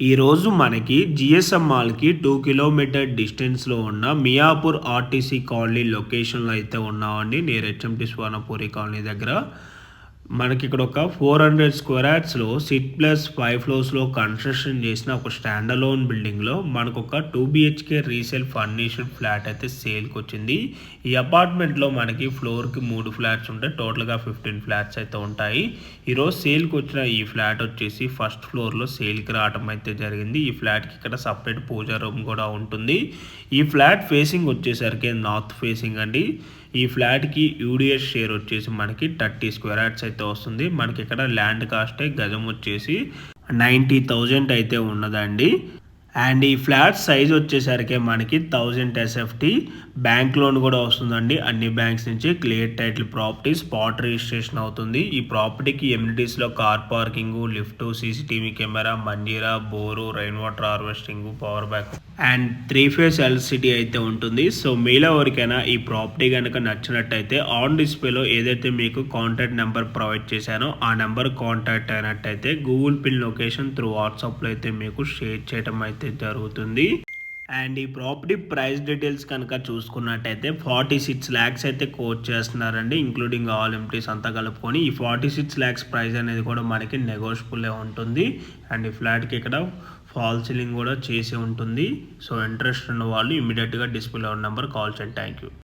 ఈరోజు మనకి జిఎస్ఎం మాల్కి టూ కిలోమీటర్ డిస్టెన్స్లో ఉన్న మియాపూర్ ఆర్టీసీ కాలనీ లొకేషన్లో అయితే ఉన్నామండి నేను హెచ్ఎంటి స్వర్ణపూరి కాలనీ దగ్గర. మనకి ఇక్కడ ఒక ఫోర్ హండ్రెడ్ స్క్వేర్ యార్డ్స్లో సిట్ ప్లస్ ఫైవ్ ఫ్లోర్స్లో కన్స్ట్రక్షన్ చేసిన ఒక స్టాండ్ అలోన్ బిల్డింగ్లో మనకు ఒక two BHK resale furnished flat అయితే సేల్కి వచ్చింది ఈ అపార్ట్మెంట్లో మనకి ఫ్లోర్కి మూడు ఫ్లాట్స్ ఉంటాయి టోటల్గా ఫిఫ్టీన్ ఫ్లాట్స్ అయితే ఉంటాయి. ఈరోజు సేల్కి వచ్చిన ఈ ఫ్లాట్ వచ్చేసి ఫస్ట్ ఫ్లోర్లో సేల్కి రావడం అయితే జరిగింది. ఈ ఫ్లాట్కి ఇక్కడ సపరేట్ పూజా రూమ్ కూడా ఉంటుంది. ఈ ఫ్లాట్ ఫేసింగ్ వచ్చేసరికి నార్త్ ఫేసింగ్ అండి. ఈ ఫ్లాట్కి యూడిఎస్ షేర్ వచ్చేసి మనకి థర్టీ స్క్వేర్ యార్డ్స్ అయితే వస్తుంది. మనకి ఇక్కడ ల్యాండ్ కాస్ట్ గజం వచ్చేసి నైంటీ థౌజండ్ అయితే ఉన్నదండి. అండ్ ఈ ఫ్లాట్ సైజ్ వచ్చేసరికి మనకి థౌజండ్ ఎస్ఎఫ్టీ. బ్యాంక్ లోన్ కూడా వస్తుందండి. అన్ని బ్యాంక్స్ నుంచి clear title property spot registration అవుతుంది. ఈ ప్రాపర్టీకి ఎమ్యూనిటీస్లో car parking lift CCTV camera Manjira bore rain water harvesting power back and three phase ఎల్సిటీ అయితే ఉంటుంది. సో మీలో ఎవరికైనా ఈ ప్రాపర్టీ కనుక నచ్చినట్టయితే ఆన్ డిస్ప్లేలో ఏదైతే మీకు కాంటాక్ట్ నెంబర్ ప్రొవైడ్ చేశానో ఆ నెంబర్ కాంటాక్ట్ అయినట్టయితే గూగుల్ పిన్ లొకేషన్ త్రూ వాట్సాప్లో అయితే మీకు షేర్ చేయడం అయితే జరుగుతుంది. అండ్ ఈ ప్రాపర్టీ ప్రైస్ డీటెయిల్స్ కనుక చూసుకున్నట్టయితే ఫార్టీ సిక్స్ ల్యాక్స్ అయితే కోట్ చేస్తున్నారండి ఇంక్లూడింగ్ ఆల్ ఎంటీస్ అంతా కలుపుకొని. ఈ ఫార్టీ సిక్స్ ల్యాక్స్ ప్రైస్ అనేది కూడా మనకి నెగోషియబుల్ ఉంటుంది. అండ్ ఈ ఫ్లాట్కి ఇక్కడ ఫాల్ సీలింగ్ కూడా చేసి ఉంటుంది. సో ఇంట్రెస్ట్ ఉన్న వాళ్ళు ఇమీడియట్గా డిస్ప్లే ఉన్న నెంబర్ కాల్ చేయండి. Thank you